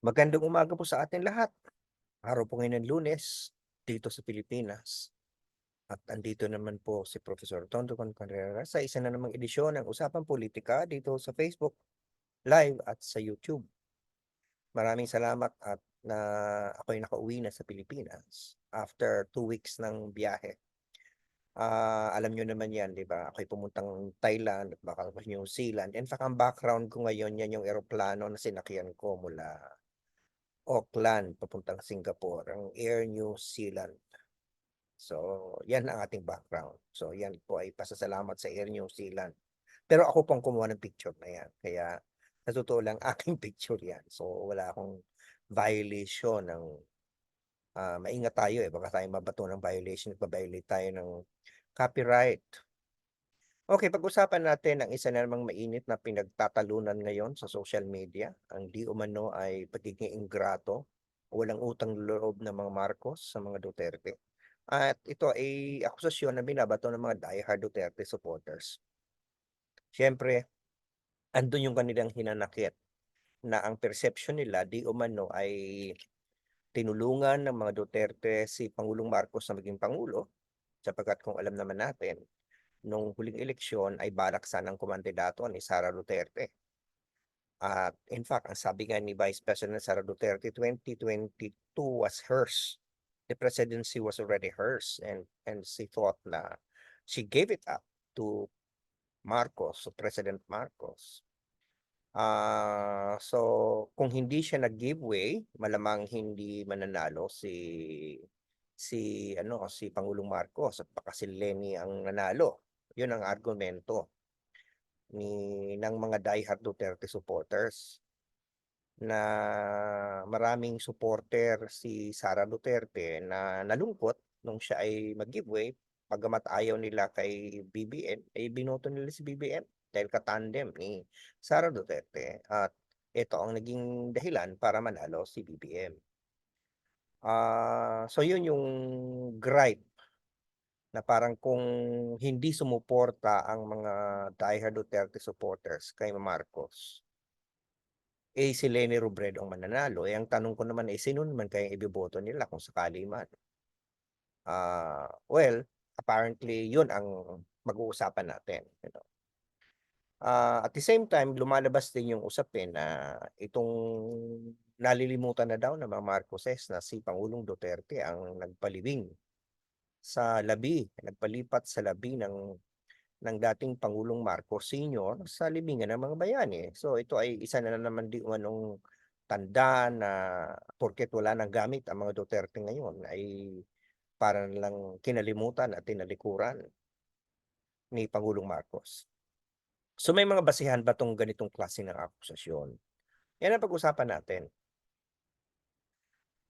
Magandang umaga po sa atin lahat. Araw po ngayon ng Lunes dito sa Pilipinas. At andito naman po si Professor Tondo Contreras sa isa na namang edisyon ng Usapang Politika dito sa Facebook Live at sa YouTube. Maraming salamat at na ako'y nakauwi na sa Pilipinas after two weeks ng biyahe. Ah, alam nyo naman yan, di ba? Ako'y pumuntang Thailand at baka New Zealand. In fact, ang background ko ngayon, yan yung eroplano na sinakyan ko mula Auckland papuntang Singapore, ang Air New Zealand. So, yan ang ating background. So, yan po ay pasasalamat sa Air New Zealand. Pero ako pong kumuha ng picture na yan. Kaya, sa lang, aking picture yan. So, wala akong violation ng ah, maingat tayo eh. Baka tayo mabato ng violation. Nagpa-violate tayo ng copyright. Okay, pag-usapan natin ang isa na namang mainit na pinagtatalunan ngayon sa social media. Ang di umano ay pagiging ingrato, walang utang loob ng mga Marcos sa mga Duterte. At ito ay akusasyon na binabato ng mga diehard Duterte supporters. Siyempre, andun yung kanilang hinanakit na ang perception nila di umano ay tinulungan ng mga Duterte si Pangulong Marcos na maging Pangulo sapagkat kung alam naman natin, nung huling eleksyon ay balak sanang kumandidato ni Sara Duterte. At in fact, ang sabi nga ni Vice President Sara Duterte, 2022 was hers. The presidency was already hers and and she thought na she gave it up to Marcos, to President Marcos. Ah, so kung hindi siya nag-give way, malamang hindi mananalo si si ano si Pangulong Marcos at baka si Lenny ang nanalo. 'Yun ang argumento ni ng mga diehard Duterte supporters na maraming supporter si Sara Duterte na nalungkot nung siya ay mag-giveaway pagamat ayaw nila kay BBM ay binoto nila si BBM dahil katandem ni Sara Duterte at ito ang naging dahilan para manalo si BBM. Ah, so yun yung gripe na parang kung hindi sumuporta ang mga diehard Duterte supporters kay Marcos, eh si Leni Robredo ang mananalo. Eh ang tanong ko naman eh sino naman kaya ibiboto nila kung sakali man? Ah, well, apparently yun ang mag-uusapan natin. You know? Ah, at the same time, lumalabas din yung usapin na itong nalilimutan na daw ng mga Marcoses na si Pangulong Duterte ang nagpalibing sa labi, nagpalipat sa labi ng ng dating Pangulong Marcos Sr. sa libingan ng mga bayani. So ito ay isa na naman di umanong tanda na porket wala nang gamit ang mga Duterte ngayon ay para lang kinalimutan at tinalikuran ni Pangulong Marcos. So may mga basihan ba tong ganitong klase ng akusasyon? Yan ang pag-usapan natin.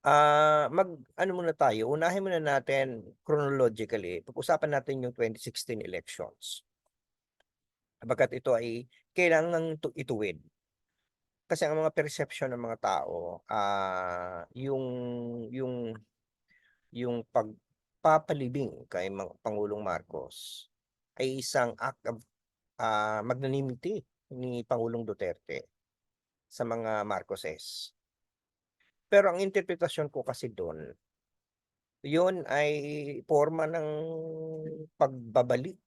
Ah, mag ano muna tayo, unahin muna natin chronologically, pag-usapan natin yung 2016 elections. Sapagkat ito ay kailangang tu ituwid. Kasi ang mga perception ng mga tao, ah, yung yung yung pagpapalibing kay Pangulong Marcos ay isang act of ah, magnanimity ni Pangulong Duterte sa mga Marcoses. Pero ang interpretasyon ko kasi doon, yun ay forma ng pagbabalik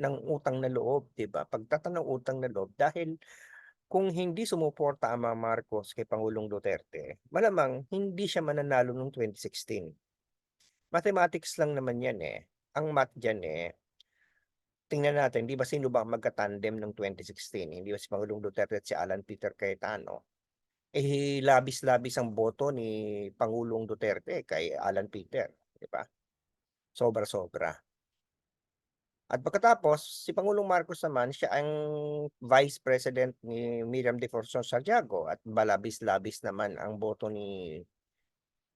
ng utang na loob, 'di ba? Pagtatanaw utang na loob dahil kung hindi sumuporta ang mga Marcos kay Pangulong Duterte, malamang hindi siya mananalo noong 2016. Mathematics lang naman 'yan eh. Ang math diyan eh tingnan natin, 'di ba sino ba magka-tandem ng 2016? Hindi ba si Pangulong Duterte at si Alan Peter Cayetano? Eh labis-labis ang boto ni Pangulong Duterte kay Alan Peter, 'di ba? Sobra-sobra. At pagkatapos, si Pangulong Marcos naman siya ang Vice President ni Miriam de Forson Santiago at balabis-labis naman ang boto ni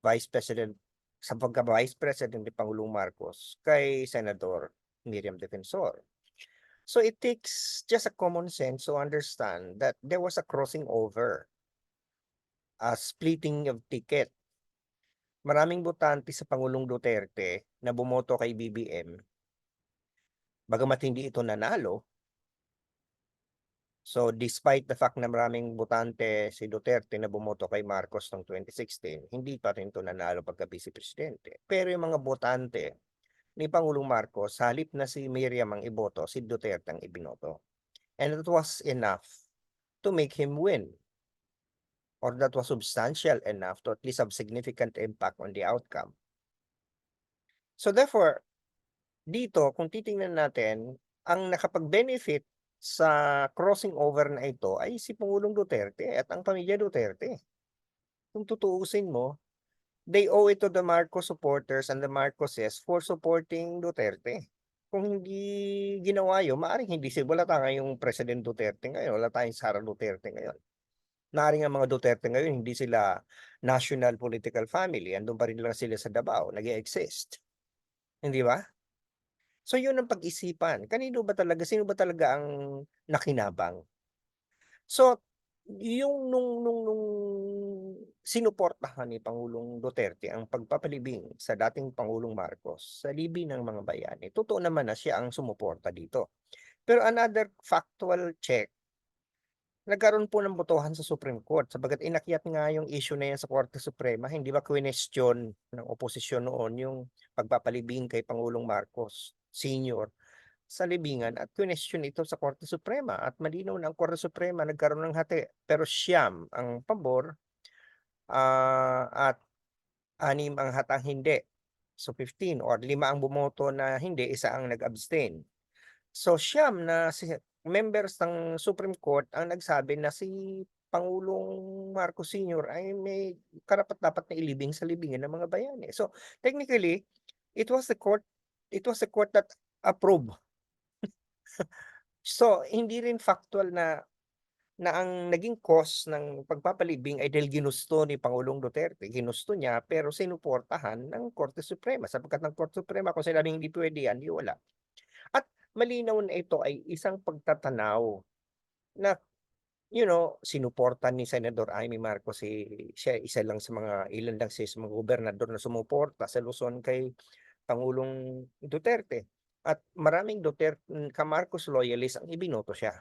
Vice President sa pagka-Vice President ni Pangulong Marcos kay Senador Miriam Defensor. So it takes just a common sense to understand that there was a crossing over, a splitting of ticket. Maraming botante sa Pangulong Duterte na bumoto kay BBM. Bagamat hindi ito nanalo, So despite the fact na maraming botante si Duterte na bumoto kay Marcos noong 2016, hindi pa rin 'to nanalo pagka vice presidente. Pero yung mga botante ni Pangulong Marcos, halip na si Miriam ang iboto, si Duterte ang ibinoto. And it was enough to make him win. Or that was substantial enough to at least have significant impact on the outcome. So therefore, dito kung titingnan natin, ang nakapag-benefit sa crossing over na ito ay si Pangulong Duterte at ang pamilya Duterte. Kung tutuusin mo, they owe it to the Marcos supporters and the Marcoses for supporting Duterte. Kung hindi ginawa yun, maaaring hindi si wala tayong President Duterte ngayon, wala tayong Sara Duterte ngayon. Maaaring ang mga Duterte ngayon, hindi sila national political family, andun pa rin lang sila sa Davao, nag exist Hindi ba? So yun ang pag-isipan. Kanino ba talaga, sino ba talaga ang nakinabang? So, yung nung nung nung sinuportahan ni Pangulong Duterte ang pagpapalibing sa dating Pangulong Marcos sa libi ng mga bayani, totoo naman na siya ang sumuporta dito. Pero another factual check, nagkaroon po ng botohan sa Supreme Court sabagat inakyat nga yung issue na yan sa Korte Suprema, hindi ba question ng oposisyon noon yung pagpapalibing kay Pangulong Marcos Senior sa libingan at question ito sa Korte Suprema at malinaw na ang Korte Suprema nagkaroon ng hati pero siyam ang pabor ah, at anim ang hatang hindi. So 15 or lima ang bumoto na hindi, isa ang nag-abstain. So siyam na members ng Supreme Court ang nagsabi na si Pangulong Marcos Sr. ay may karapat-dapat na ilibing sa libingan ng mga bayani. So technically, it was the court it was the court that approved So, hindi rin factual na na ang naging cause ng pagpapalibing ay dahil ginusto ni Pangulong Duterte. Ginusto niya pero sinuportahan ng Korte Suprema sapagkat ng Korte Suprema kung sinabing hindi pwede yan, di wala. Malinaw na ito ay isang pagtatanaw na you know, sinuporta ni Senador Amy Marcos si siya isa lang sa mga ilan lang sa mga gobernador na sumuporta sa Luzon kay Pangulong Duterte. At maraming Duterte ka Marcos loyalist ang ibinoto siya.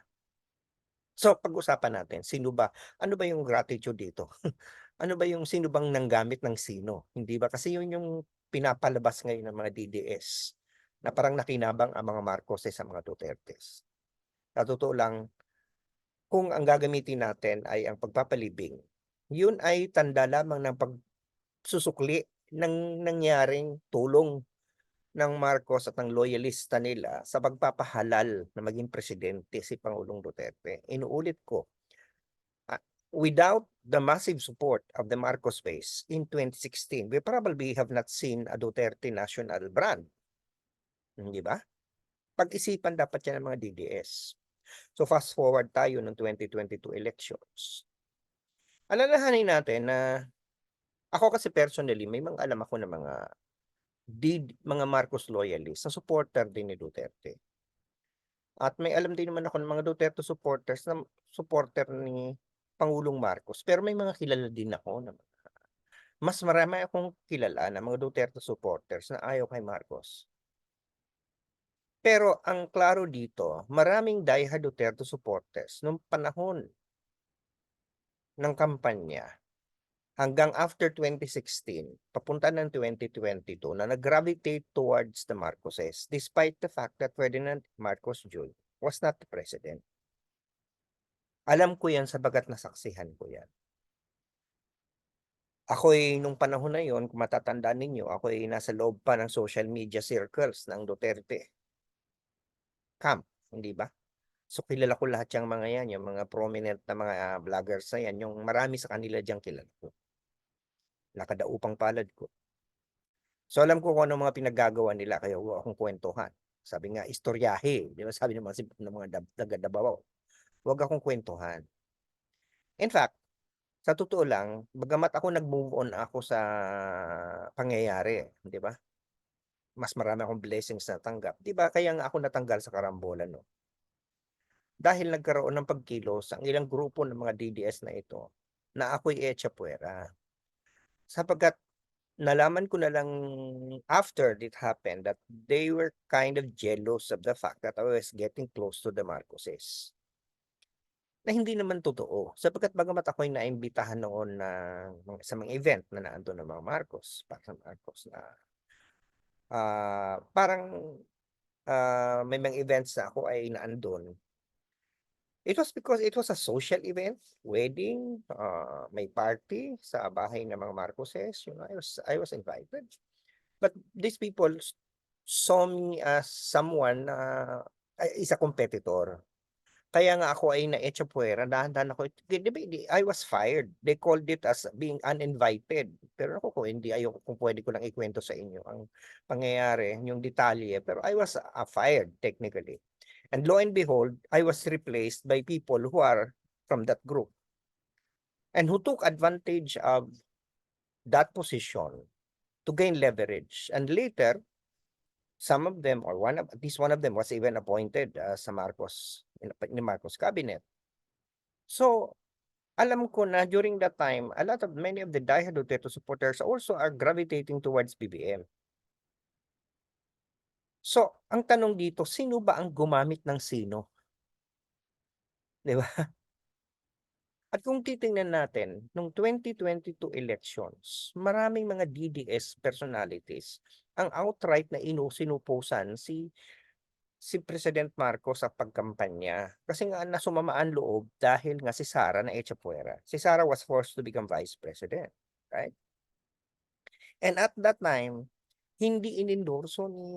So pag-usapan natin, sino ba? Ano ba yung gratitude dito? ano ba yung sino bang nanggamit ng sino? Hindi ba? Kasi yun yung pinapalabas ngayon ng mga DDS na parang nakinabang ang mga Marcos sa mga Dutertes. Sa totoo lang, kung ang gagamitin natin ay ang pagpapalibing, yun ay tanda lamang ng pagsusukli ng nangyaring tulong ng Marcos at ng loyalista nila sa pagpapahalal na maging presidente si Pangulong Duterte. Inuulit ko, uh, without the massive support of the Marcos base in 2016, we probably have not seen a Duterte national brand. Hindi ba? Pag-isipan dapat yan ng mga DDS. So fast forward tayo ng 2022 elections. Alalahanin natin na ako kasi personally, may mga alam ako na mga did mga Marcos loyalists na supporter din ni Duterte. At may alam din naman ako ng mga Duterte supporters na supporter ni Pangulong Marcos. Pero may mga kilala din ako na mas marami akong kilala na mga Duterte supporters na ayaw kay Marcos. Pero ang klaro dito, maraming diehard Duterte supporters nung panahon ng kampanya hanggang after 2016, papunta ng 2022 na nag-gravitate towards the Marcoses despite the fact that Ferdinand Marcos Jr. was not the president. Alam ko yan sabagat nasaksihan ko yan. Ako ay nung panahon na yon, kung matatandaan ninyo, ako ay nasa loob pa ng social media circles ng Duterte camp, hindi ba? So kilala ko lahat yung mga yan, yung mga prominent na mga uh, vloggers na yan, yung marami sa kanila diyang kilala ko nakadaupang palad ko. So alam ko kung ano mga pinaggagawa nila kaya huwag akong kwentuhan. Sabi nga, istoryahe. Di ba sabi ng mga, ng mga taga-Dabaw. Huwag akong kwentuhan. In fact, sa totoo lang, bagamat ako nag-move on ako sa pangyayari, di ba? Mas marami akong blessings na tanggap. Di ba? Kaya nga ako natanggal sa karambola, no? Dahil nagkaroon ng pagkilos ang ilang grupo ng mga DDS na ito na ako'y echa puwera sapagkat nalaman ko na lang after it happened that they were kind of jealous of the fact that I was getting close to the Marcoses. na hindi naman totoo. Sapagkat bagamat ako'y naimbitahan noon ng mga sa mga event na naandun ang mga Marcos, para sa Marcos na ah, parang, ah, may mga events na ako ay naandun. It was because it was a social event, wedding, ah, may party sa bahay ng mga Marcoses, you know, I was I was invited. But these people saw me as someone ay is a competitor. Kaya nga ako ay na-etcha puwera, dahan-dahan ako 'di I was fired. They called it as being uninvited. Pero ako kung hindi ayoko kung puwede ko lang ikuwento sa inyo ang pangyayari, yung detalye, pero I was, ah, fired technically. And lo and behold, I was replaced by people who are from that group. And who took advantage of that position to gain leverage. And later, some of them or one of at least one of them was even appointed, ah, sa Marcos ni Marcos cabinet. So, alam ko na during that time, a lot of many of the diehard Duterte supporters also are gravitating towards BBM. So, ang tanong dito, sino ba ang gumamit ng sino? 'Di ba? At kung titingnan natin, nung 2022 elections, maraming mga DDS personalities ang outright na inu sinuposan si si President Marcos sa pagkampanya. Kasi nga na sumama ang loob dahil nga si Sara na-etcha puwera. Si Sara was forced to become Vice President, right? And at that time, hindi inendorso ni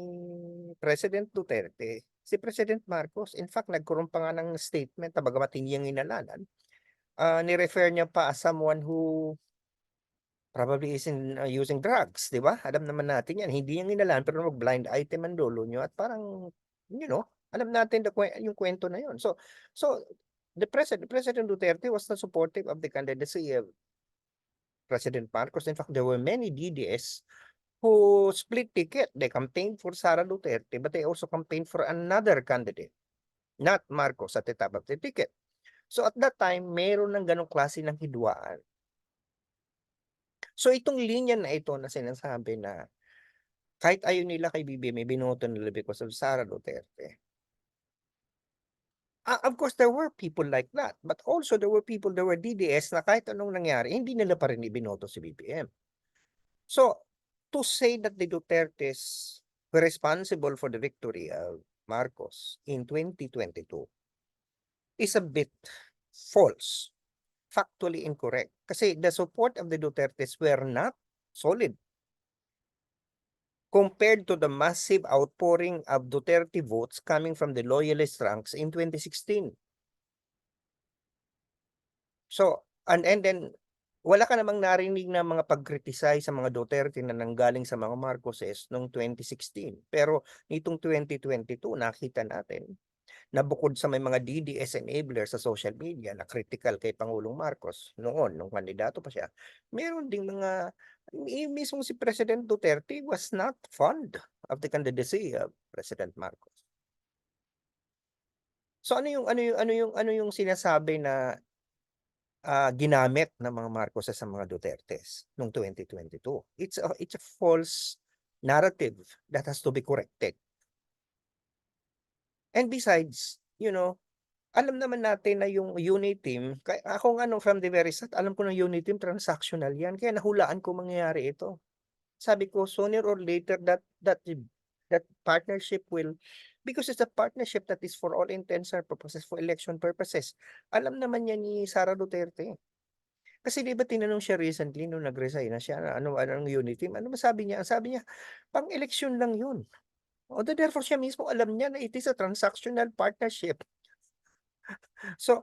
President Duterte si President Marcos. In fact, nagkaroon pa nga ng statement na bagamat hindi niya inalanan, ah, ni-refer niya pa as someone who probably is in, ah, using drugs, 'di ba? Alam naman natin 'yan, hindi niya inalanan pero mag-blind item ang lolo niyo at parang, you know, alam natin the yung kuwento na 'yun. So so the President President Duterte was not supportive of the candidacy of President Marcos. In fact, there were many DDS who split ticket. They campaigned for Sara Duterte, but they also campaigned for another candidate, not Marcos at the top of the ticket. So at that time, meron ng gano'ng klase ng hidwaan. So itong linya na ito na sinasabi na kahit ayaw nila kay BBM, binoto nila because of Sara Duterte. Ah, of course, there were people like that, but also there were people, there were DDS na kahit anong nangyari, hindi nila pa rin ibinoto si BBM. So, to say that the Dutertes were responsible for the victory of Marcos in 2022 is a bit false, factually incorrect. Kasi the support of the Dutertes were not solid compared to the massive outpouring of Duterte votes coming from the loyalist ranks in 2016. So, and and then wala ka namang narinig na mga pag-criticize sa mga Duterte na nanggaling sa mga Marcoses noong 2016. Pero nitong 2022 nakita natin na bukod sa may mga DDS enablers sa social media na critical kay Pangulong Marcos noon nung kandidato pa siya, meron ding mga mismo si President Duterte was not fond of the candidacy of President Marcos. So ano yung ano yung ano yung ano yung sinasabi na ah, ginamit ng mga Marcoses sa mga Dutertes noong 2022? It's a it's a false narrative that has to be corrected. And besides, you know, alam naman natin na yung unit team, kaya ako nga nung from the very start, alam ko na unit team transactional yan, kaya nahulaan ko mangyayari ito. Sabi ko, sooner or later that that that partnership will because it's a partnership that is for all intents and purposes for election purposes. Alam naman yan ni Sara Duterte. Kasi 'di ba tinanong siya recently nung nag-resign na siya, ano anong unit team, ano ba sabi niya? Ang sabi niya, pang-eleksyon lang yun. O therefore siya mismo alam niya na it is a transactional partnership. So,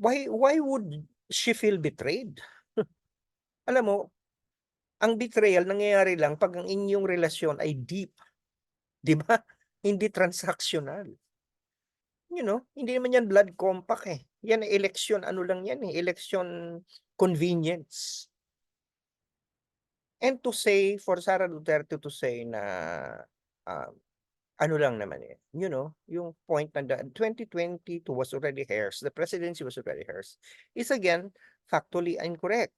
why why would she feel betrayed? Alam mo, ang betrayal nangyayari lang 'pag ang inyong relasyon ay deep. 'Di ba? Hindi transactional. You know, hindi naman yan blood compact eh. Yan ay eleksyon ano lang yan eh, election convenience. And to say, for Sara Duterte to say na, um, ano lang naman eh, you know, yung point na the 2022 was already hers, the presidency was already hers, is again factually incorrect.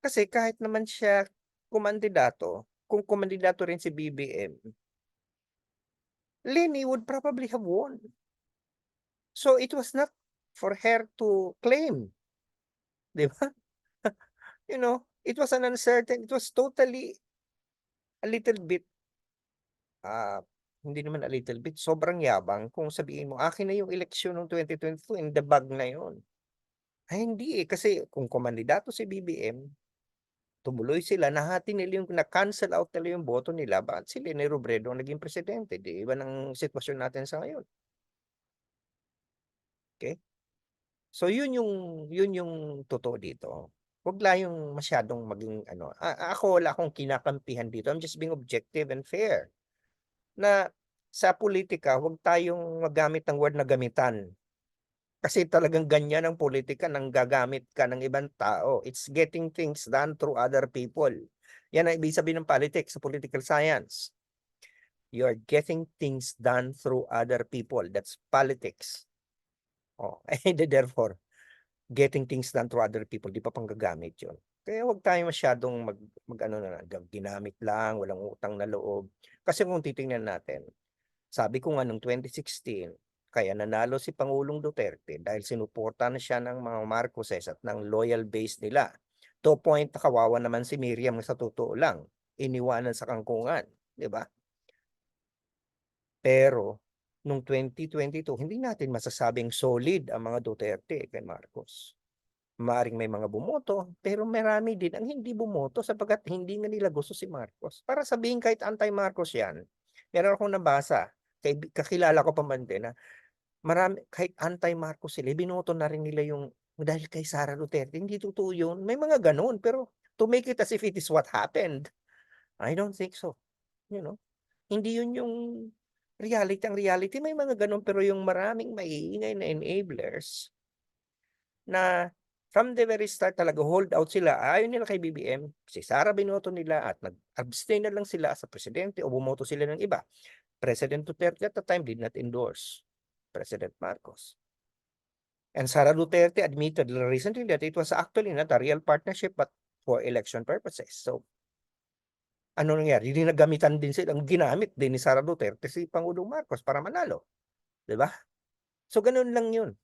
Kasi kahit naman siya kumandidato, kung kumandidato rin si BBM, Leni would probably have won. So it was not for her to claim. 'Di ba? You know, it was an uncertain it was totally a little bit ah, hindi naman a little bit, sobrang yabang kung sabihin mo, "Akin na yung eleksyon nung 2022, in the bag na yun." Ay hindi, eh, kasi kung komandidato si BBM, tumuloy sila, nahati nila yung na-cancel out nila yung boto nila, bakit si Leni Robredo ang naging presidente? 'Di iba ng sitwasyon natin sa ngayon. Okey? So yun yung yun yung totoo dito. Wag tayong masyadong maging ano, a ako wala akong kinakampihan dito, I'm just being objective and fair. Na sa pulitika wag tayong magamit ng word na gamitan. Kasi talagang ganyan ang pulitika, nanggagamit ka ng ibang tao, it's getting things done through other people. Yan ang ibig sabihin ng politics sa political science. You are getting things done through other people, that's politics. Oh, and therefore, getting things done through other people, 'di pa panggagamit yun. Kaya wag tayong masyadong mag mag-ano na lang, ginamit lang, walang utang na loob. Kasi kung titingnan natin, sabi ko nga nung 2016, kaya nanalo si Pangulong Duterte dahil sinuportahan siya ng mga Marcoses at ng loyal base nila. To point na kawawa naman si Miriam sa totoo lang, iniwanan sa kangkungan, 'di ba? Pero nung 2022, hindi natin masasabing solid ang mga Duterte kay Marcos. Maaaring may mga bumoto, pero marami din ang hindi bumoto sapagkat hindi nga nila gusto si Marcos. Para sabihin kahit anti-Marcos yan, meron akong nabasa, kay kakilala ko pa man din na marami kahit anti-Marcos sila, binoto na rin nila yung dahil kay Sara Duterte. Hindi totoo yun. May mga gano'n, pero to make it as if it is what happened, I don't think so. You know? Hindi yun yung reality. Ang reality may mga gano'n, pero yung maraming maiingay na enablers na from the very start talaga hold out sila, ayaw nila kay BBM, si Sara binoto nila at nag-abstain na lang sila sa presidente o bumoto sila ng iba. President Duterte at the time did not endorse President Marcos. And Sara Duterte admitted recently that it was actually not a real partnership but for election purposes. So, ano nangyari? Ginagamitan din sila, ginamit din ni Sara Duterte si Pangulong Marcos para manalo. ba? So gano'n lang 'yun.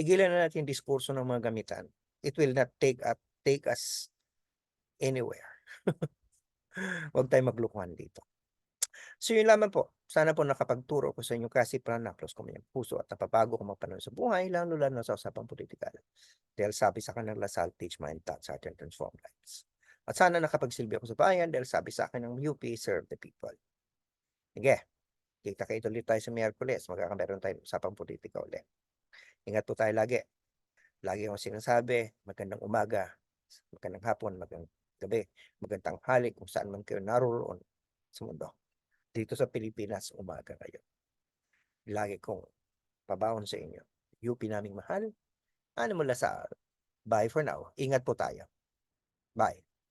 Tigilan na natin yung diskurso ng mga gamitan. It will not take at take us anywhere. Wag tayong maglokohan dito. So yun lamang po. Sana po nakapagturo ko sa inyo kasi panaplos ko mayang puso at napabago ko magpanahon sa buhay, lalo-lalo na sa usapang politikal. Dahil sabi sa kanang Lasal, teach mind, thoughts, heart, and transform lives. At sana nakapagsilbi ako sa bayan dahil sabi sa akin ng UP, serve the people. Sige, kita-kita ulit tayo sa Miyerkules. Magkakameron tayo ng usapang politika ulit. Ingat po tayo lagi. Lagi akong sinasabi, magandang umaga, magandang hapon, magandang gabi, magandang halik kung saan man kayo naroon sa mundo. Dito sa Pilipinas, umaga kayo. Lagi kong pabawon sa inyo. UP naming mahal. Ano mula sa Bye for now. Ingat po tayo. Bye.